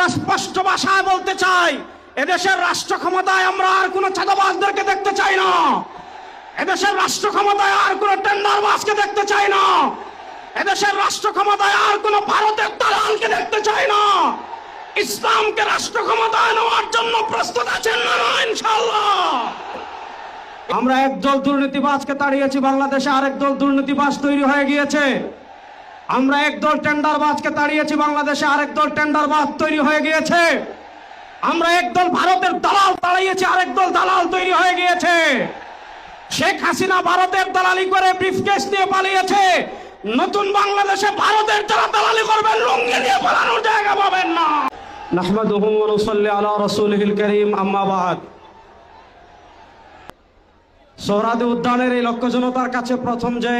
আমরা স্পষ্ট ভাষায় বলতে চাই, এদেশের রাষ্ট্র ক্ষমতায় আমরা আর কোনো চাঁদাবাজদেরকে দেখতে চাই না। এদেশের রাষ্ট্র ক্ষমতায় আর কোনো টেন্ডারবাজকে দেখতে চাই না। এদেশের রাষ্ট্র ক্ষমতায় আর কোনো ভারতের দালালকে দেখতে চাই না। ইসলামকে রাষ্ট্র ক্ষমতায় নেওয়ার জন্য প্রস্তুত আছেন না ইনশাল্লাহ আমরা একদল দুর্নীতিবাজকে তাড়িয়েছি, বাংলাদেশে আরেক দল দুর্নীতিবাজ তৈরি হয়ে গিয়েছে। আমরা একদল টেন্ডারবাজকে তাড়িয়েছি, বাংলাদেশে আরেক দল টেন্ডারবাজ তৈরি হয়ে গিয়েছে। আমরা একদল ভারতের দালাল তাড়িয়েছি আরেক দল দালাল তৈরি হয়ে গিয়েছে। শেখ হাসিনা ভারতের দালালি করে ব্রিফকেস নিয়ে পালিয়েছে। নতুন বাংলাদেশে ভারতের যারা দালালি করবেন লুঙ্গি নিয়ে পালানোর জায়গা পাবেন না। ওয়া নুসাল্লি আলা রাসূলিহিল কারীম, আম্মা বাদ। সোহরাদি উদ্যানের এই লক্ষ্য জনতার কাছে প্রথম যে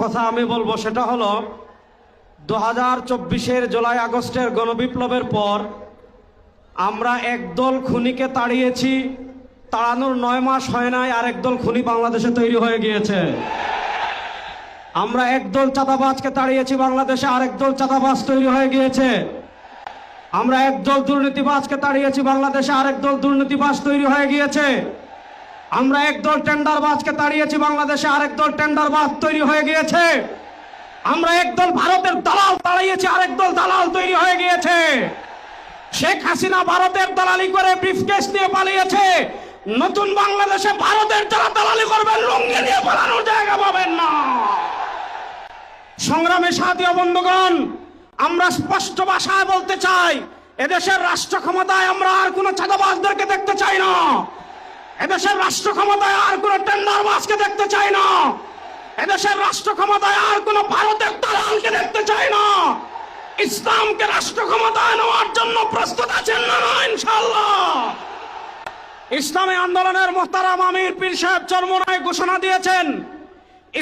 কথা আমি বলব সেটা হলো দু হাজার চব্বিশের জুলাই আগস্টের গণবিপ্লবের পর আমরা একদল খুনিকে তাড়িয়েছি। তাড়ানোর নয় মাস হয় নাই আর একদল খুনি বাংলাদেশে তৈরি হয়ে গিয়েছে। আমরা একদল চাঁদাবাজকে তাড়িয়েছি, বাংলাদেশে আর একদল চাঁদাবাজ তৈরি হয়ে গিয়েছে। আমরা একদল দুর্নীতিবাজকে তাড়িয়েছি, বাংলাদেশে আরেক দল দুর্নীতিবাজ তৈরি হয়ে গিয়েছে। আমরা একদল টেন্ডারবাজকে তাড়িয়েছি, বাংলাদেশে আরেক দল টেন্ডারবাজ তৈরি হয়ে গিয়েছে। আমরা একদল ভারতের দালাল তাড়িয়েছি আরেক দল দালাল তৈরি হয়ে গিয়েছে। শেখ হাসিনা ভারতের দালালি করে ব্রিফকেস নিয়ে পালিয়েছে। নতুন বাংলাদেশে ভারতের যারা দালালি করবেন, লুঙ্গি নিয়ে পালানোর জায়গা পাবেন না। সংগ্রামে সাথীয় বন্ধুগণ, আমরা স্পষ্ট ভাষায় বলতে চাই, এদেশের রাষ্ট্র ক্ষমতায় আমরা আর কোনো চাঁদাবাজদেরকে দেখতে চাই না। এদেশের রাষ্ট্র ক্ষমতায় আর কোনো টেন্ডারবাজকে দেখতে চাই না। এদেশের রাষ্ট্র ক্ষমতায় আর কোনো ভারতের দালালকে দেখতে চাই না। ইসলামকে রাষ্ট্র ক্ষমতায় নেওয়ার জন্য প্রস্তুত আছেন না না ইনশাল্লাহ ইসলামী আন্দোলনের মোহতারাম আমির পীর সাহেব চরমনায় ঘোষণা দিয়েছেন,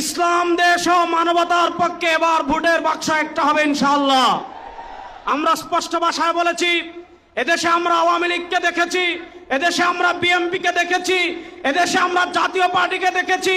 ইসলাম, দেশ ও মানবতার পক্ষে এবার ভোটের বাক্স একটা হবে ইনশাল্লাহ আমরা স্পষ্ট ভাষায় বলেছি, এদেশে আমরা আওয়ামী লীগকে দেখেছি, এদেশে আমরা বিএমপি কে দেখেছি, এদেশে আমরা জাতীয় পার্টিকে দেখেছি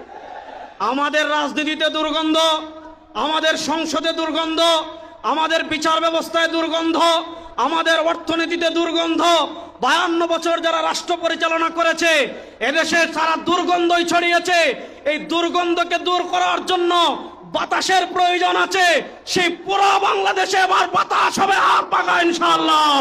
আমাদের রাজনীতিতে দুর্গন্ধ, আমাদের সংসদে দুর্গন্ধ, আমাদের বিচার ব্যবস্থায় দুর্গন্ধ, আমাদের অর্থনীতিতে দুর্গন্ধ। বায়ান্ন বছর যারা রাষ্ট্র পরিচালনা করেছে, এদেশে সারা দুর্গন্ধই ছড়িয়েছে। এই দুর্গন্ধকে দূর করার জন্য বাতাসের প্রয়োজন আছে। সেই পুরো বাংলাদেশে এবার বাতাস হবে আর পাকা ইনশাআল্লাহ।